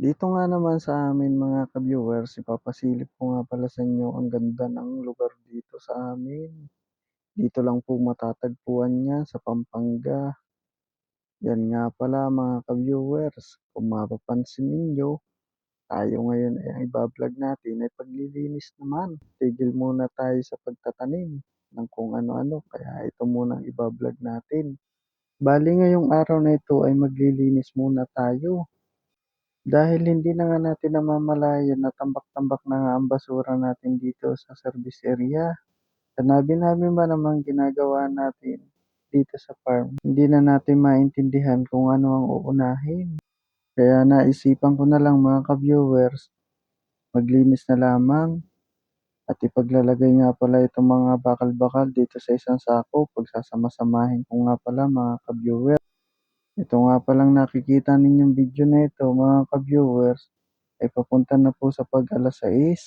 Dito nga naman sa amin mga ka-viewers, ipapasilip ko nga pala sa inyo ang ganda ng lugar dito sa amin. Dito lang po matatagpuan yan sa Pampanga. Yan nga pala mga ka-viewers, kung mapapansin ninyo, tayo ngayon ay ibablog natin ay paglilinis naman. Tigil muna tayo sa pagtatanim ng kung ano-ano, kaya ito muna ang ibablog natin. Bali ngayong araw na ito ay maglilinis muna tayo. Dahil hindi na nga natin namamalayan na tambak-tambak na nga ang basura natin dito sa service area. Sanabi-nabi ba naman ginagawa natin dito sa farm, hindi na natin maintindihan kung ano ang uunahin. Kaya naisipan ko na lang mga ka-viewers, maglinis na lamang at ipaglalagay nga pala itong mga bakal-bakal dito sa isang sako. Pagsasama-samahin ko nga pala mga ka-viewers. Ito nga palang nakikita ninyong video na ito mga ka-viewers ay papunta na po sa pag alas 6.